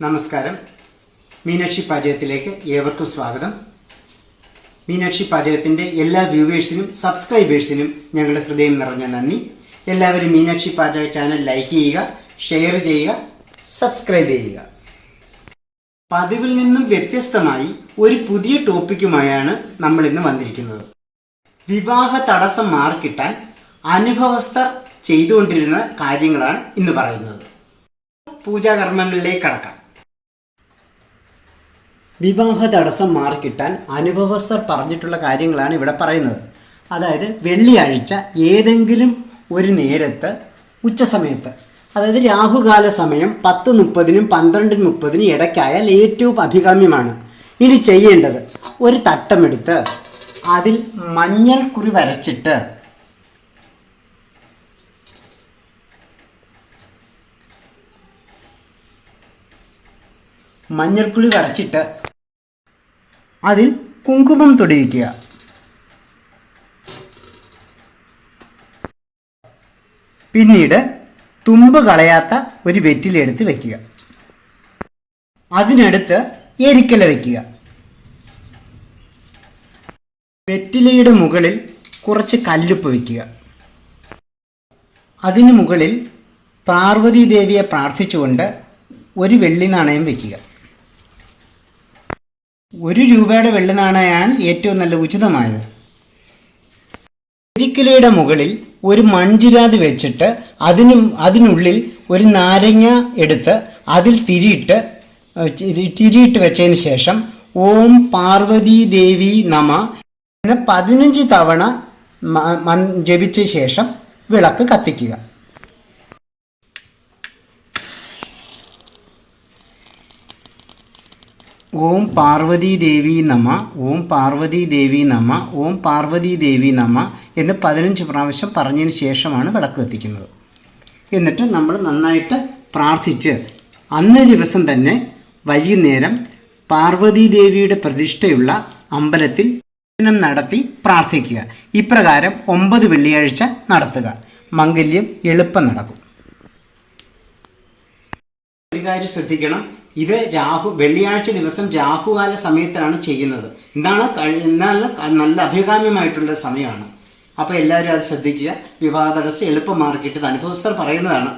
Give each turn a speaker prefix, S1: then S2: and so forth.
S1: നമസ്കാരം. മീനാക്ഷി പാചകത്തിലേക്ക് ഏവർക്കും സ്വാഗതം. മീനാക്ഷി പാചകത്തിന്റെ എല്ലാ വ്യൂവേഴ്സിനും സബ്സ്ക്രൈബേഴ്സിനും ഞങ്ങളുടെ ഹൃദയം നിറഞ്ഞ നന്ദി. എല്ലാവരും മീനാക്ഷി പാചക ചാനൽ ലൈക്ക് ചെയ്യുക ഷെയർ ചെയ്യുക സബ്സ്ക്രൈബ് ചെയ്യുക. പതിവിൽ നിന്നും വ്യത്യസ്തമായി ഒരു പുതിയ ടോപ്പിക്കുമായാണ് നമ്മൾ ഇന്ന് വന്നിരിക്കുന്നത്. വിവാഹ തടസ്സം മാറിക്കിട്ടാൻ അനുഭവസ്ഥർ ചെയ്തുകൊണ്ടിരുന്ന കാര്യങ്ങളാണ് ഇന്ന് പറയുന്നത്. പൂജാകർമ്മങ്ങളിലേക്ക് കടക്കാം. വിവാഹ തടസ്സം മാറിക്കിട്ടാൻ അനുഭവസ്ഥർ പറഞ്ഞിട്ടുള്ള കാര്യങ്ങളാണ് ഇവിടെ പറയുന്നത്. അതായത് വെള്ളിയാഴ്ച ഏതെങ്കിലും ഒരു നേരത്ത് ഉച്ചസമയത്ത് അതായത് രാഹുകാല സമയം പത്ത് മുപ്പതിനും പന്ത്രണ്ടിന് മുപ്പതിനും ഇടയ്ക്കായാൽ ഏറ്റവും അഭികാമ്യമാണ്. ഇനി ചെയ്യേണ്ടത് ഒരു തട്ടമെടുത്ത് അതിൽ മഞ്ഞൾ കുറി വരച്ചിട്ട് മഞ്ഞൾക്കുളി വരച്ചിട്ട് അതിൽ കുങ്കുമം തൊടിയിക്കുക പിന്നീട് തുമ്പ് കളയാത്ത ഒരു വെറ്റിലെടുത്ത് വെക്കുക. അതിനടുത്ത് എരിക്കല വെക്കുക. വെറ്റിലയുടെ മുകളിൽ കുറച്ച് കല്ലുപ്പ് വയ്ക്കുക അതിനു മുകളിൽ പാർവതി ദേവിയെ പ്രാർത്ഥിച്ചുകൊണ്ട് ഒരു വെള്ളി നാണയം വയ്ക്കുക ഒരു രൂപയുടെ വെള്ളി നാണയമാണ് ഏറ്റവും നല്ല ഉചിതമായത്. ഇരിക്കലയുടെ മുകളിൽ ഒരു മൺചിരാത് വെച്ചിട്ട് അതിന് അതിനുള്ളിൽ ഒരു നാരങ്ങ എടുത്ത് അതിൽ തിരിയിട്ട് തിരിയിട്ട് വെച്ചതിന് ശേഷം ഓം പാർവതി ദേവി നമ എന്ന പതിനഞ്ച് തവണ ജപിച്ച ശേഷം വിളക്ക് കത്തിക്കുക. ഓം പാർവതി ദേവി നമ ഓം പാർവതി ദേവി നമ ഓം പാർവതി ദേവി നമ എന്ന് പതിനഞ്ച് പ്രാവശ്യം പറഞ്ഞതിന് ശേഷമാണ് വിളക്ക് കത്തിക്കുന്നത്. എന്നിട്ട് നമ്മൾ നന്നായിട്ട് പ്രാർത്ഥിച്ച് അന്ന് ദിവസം തന്നെ വൈകുന്നേരം പാർവതി ദേവിയുടെ പ്രതിഷ്ഠയുള്ള അമ്പലത്തിൽ നടത്തി പ്രാർത്ഥിക്കുക. ഇപ്രകാരം ഒമ്പത് വെള്ളിയാഴ്ച നടത്തുക. മംഗല്യം എളുപ്പം നടക്കും. ഒരു കാര്യം ശ്രദ്ധിക്കണം. ഇത് രാഹു വെള്ളിയാഴ്ച ദിവസം രാഹുകാല സമയത്താണ് ചെയ്യുന്നത്. എന്താണ് നല്ല നല്ല അഭികാമ്യമായിട്ടുള്ള സമയമാണ്. അപ്പോൾ എല്ലാവരും അത് ശ്രദ്ധിക്കുക. വിവാഹ തടസ്സം എളുപ്പമാർക്കിട്ട് അനുഭവസ്ഥർ പറയുന്നതാണ്.